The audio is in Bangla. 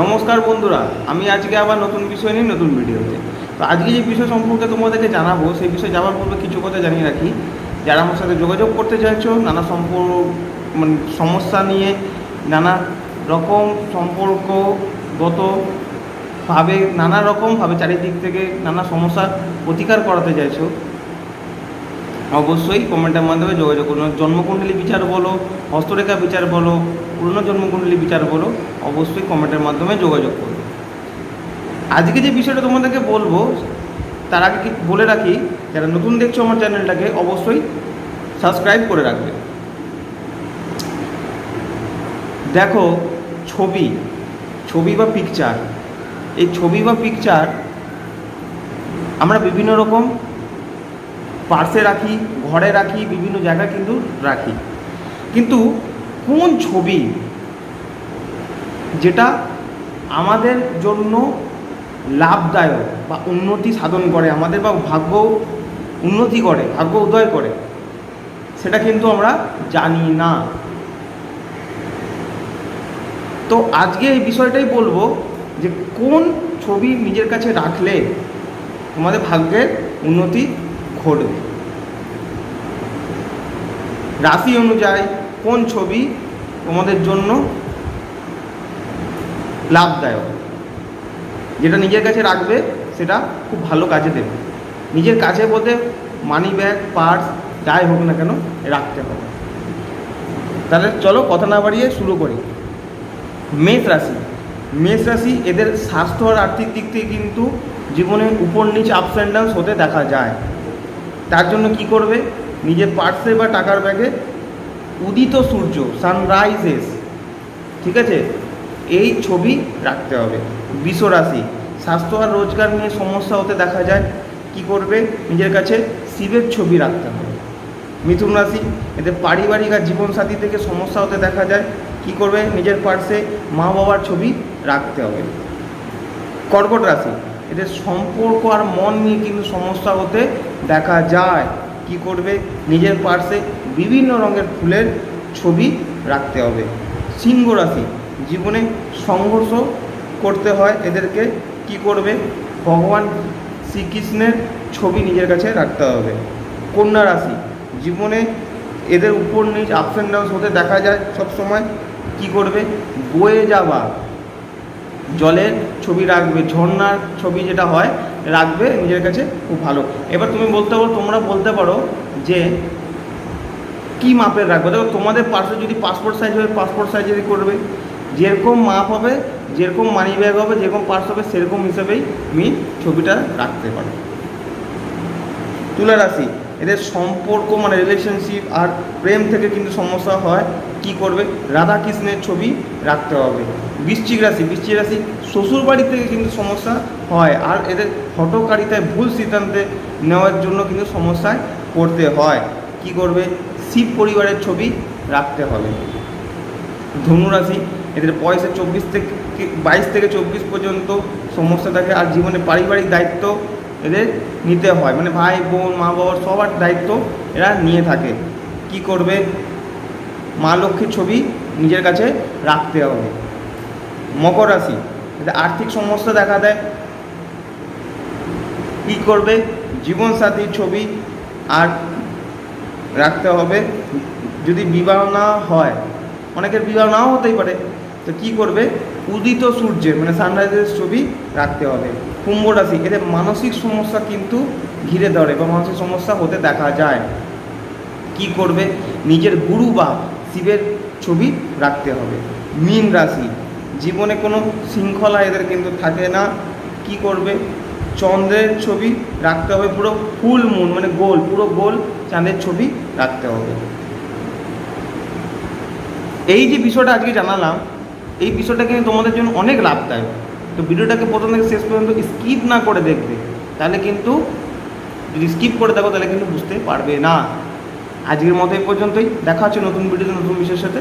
নমস্কার বন্ধুরা, আমি আজকে আবার নতুন বিষয় নিয়ে নতুন ভিডিওতে। তো আজকে যে বিষয় সম্পর্কে তোমাদেরকে জানাব, সেই বিষয়ে যাওয়ার পূর্বে কিছু কথা জানিয়ে রাখি। যারা আমার সাথে যোগাযোগ করতে চাইছো, নানা সম্পর্ক মানে সমস্যা নিয়ে নানা রকম সম্পর্কগত ভাবে, নানা রকমভাবে চারিদিক থেকে নানা সমস্যার প্রতিকার করাতে চাইছো অবশ্যই কমেন্টের মাধ্যমে যোগাযোগ করুন। জন্মকুণ্ডলী বিচার বলো, হস্তরেখা বিচার বলো, পুরনো জন্মকুণ্ডলী বিচার বলো, অবশ্যই কমেন্টের মাধ্যমে যোগাযোগ করুন। আজকে যে বিষয়টা তোমাদেরকে বলব, তার আগে বলে রাখি, যারা নতুন দেখছ আমার চ্যানেলটাকে অবশ্যই সাবস্ক্রাইব করে রাখবে। দেখো, ছবি ছবি বা পিকচার এই ছবি বা পিকচার আমরা বিভিন্ন রকম পার্সে রাখি, ঘরে রাখি, বিভিন্ন জায়গায় কিন্তু রাখি। কিন্তু কোন ছবি যেটা আমাদের জন্য লাভদায়ক বা উন্নতি সাধন করে, আমাদের বা ভাগ্য উন্নতি করে, ভাগ্য উদয় করে, সেটা কিন্তু আমরা জানি না। তো আজকে এই বিষয়টাই বলব যে কোন ছবি নিজের কাছে রাখলে তোমাদের ভাগ্যের উন্নতি ঘটবে। রাশি অনুযায়ী কোন ছবি তোমাদের জন্য লাভদায়ক? যেটা নিজের কাছে রাখবে, সেটা খুব ভালো কাজে দেবে। নিজের কাছে বলতে মানি ব্যাগ পার্স যাই হোক না কেন, রাখতে হবে। তাহলে চলো কথা না বাড়িয়ে শুরু করি। মেষ রাশি। মেষ রাশি এদের স্বাস্থ্য আর আর্থিক দিক থেকে কিন্তু জীবনে উপর নিচ আপস অ্যান্ড ডাউন্স হতে দেখা যায়। তার জন্য কি করবে? নিজের পার্সে বা টাকার ব্যাগে উদিত সূর্য সানরাইজেস ঠিক আছে? এই ছবি রাখতে হবে। বিশ্বরাশি, স্বাস্থ্য আর রোজগার নিয়ে সমস্যা হতে দেখা যায়। কি করবে? নিজের কাছে শিবের ছবি রাখতে হবে। মিথুন রাশি, এদের পারিবারিক আর জীবনসাথী থেকে সমস্যা হতে দেখা যায়। কি করবে? নিজের পার্সে মা বাবার ছবি রাখতে হবে। কর্কট রাশি, এদের সম্পর্ক আর মন নিয়ে কিন্তু সমস্যা হতে দেখা যায়। কি করবে? নিজের পার্সে বিভিন্ন রঙের ফুলের ছবি রাখতে হবে। সিংহ রাশি, জীবনে সংঘর্ষ করতে হয় এদেরকে। কি করবে? ভগবান শ্রীকৃষ্ণের ছবি নিজের কাছে রাখতে হবে। কন্যা রাশি, জীবনে এদের উপর নিচ আপস অ্যান্ড ডাউন্স হতে দেখা যায় সব সময় কি করবে? বয়ে যাওয়া জলের ছবি রাখবে, ঝর্ণার ছবি যেটা হয়, রাখবে নিজের কাছে খুব ভালো। এবার তুমি বলতে পারো, তোমরা বলতে পারো যে কি মাপের রাখবে? দেখো, তোমাদের পার্সে যদি পাসপোর্ট সাইজ হবে পাসপোর্ট সাইজেরই করবে, যেরকম মাপ হবে, যেরকম মানি ব্যাগ হবে, যেরকম পার্স হবে, সেরকম হিসেবেই তুমি ছবিটা রাখতে পারো। তুলা রাশি। এদের সম্পর্ক মানে রিলেশনশিপ আর প্রেম থেকে কিন্তু সমস্যা হয়। কি করবে? রাধা কৃষ্ণের ছবি রাখতে হবে। বৃশ্চিক রাশি বৃশ্চিক রাশি শ্বশুর বাড়ি থেকে কিন্তু সমস্যা হয় আর এদের হটকারিতায় ভুল সিদ্ধান্তে নেওয়ার জন্য কিন্তু সমস্যায় পড়তে হয়। কি করবে? শিব পরিবারের ছবি রাখতে হবে। ধনুরাশি এদের বয়সে চব্বিশ থেকে বাইশ থেকে চব্বিশ পর্যন্ত সমস্যা থাকে আর জীবনে পারিবারিক দায়িত্ব এদের নিতে হয়। মানে ভাই, বোন, মা, বাবার সবার দায়িত্ব এরা নিয়ে থাকে। কি করবে? মা লক্ষ্মীর ছবি নিজের কাছে রাখতে হবে। মকর রাশি আর্থিক সমস্যা দেখা দেয়। কী করবে? জীবনসাথীর ছবি আর রাখতে হবে। যদি বিবাহ না হয়, অনেকের বিবাহ নাও হতেই পারে। তো কি করবে? উদিত সূর্যের মানে সানরাইজের ছবি রাখতে হবে। কুম্ভ রাশি এদের মানসিক সমস্যা কিন্তু ঘিরে ধরে বা মানসিক সমস্যা হতে দেখা যায়। কি করবে? নিজের গুরু বা শিবের ছবি রাখতে হবে। মীন রাশি, জীবনে কোনো শৃঙ্খলা এদের কিন্তু থাকে না। কি করবে? চন্দ্রের ছবি রাখতে হবে, পুরো ফুল মুন মানে গোল, পুরো গোল চাঁদের ছবি রাখতে হবে। এই যে বিষয়টা আজকে জানালাম এই বিষয়টা কিন্তু তোমাদের জন্য অনেক লাভদায়ক। তো ভিডিওটাকে প্রথম থেকে শেষ পর্যন্ত স্কিপ না করে দেখবে। তাহলে কিন্তু যদি স্কিপ করে দেখো, তাহলে কিন্তু বুঝতে পারবে না। আজকের মতো এই পর্যন্তই। দেখা হচ্ছে নতুন ভিডিওতে নতুন বিষয়ের সাথে।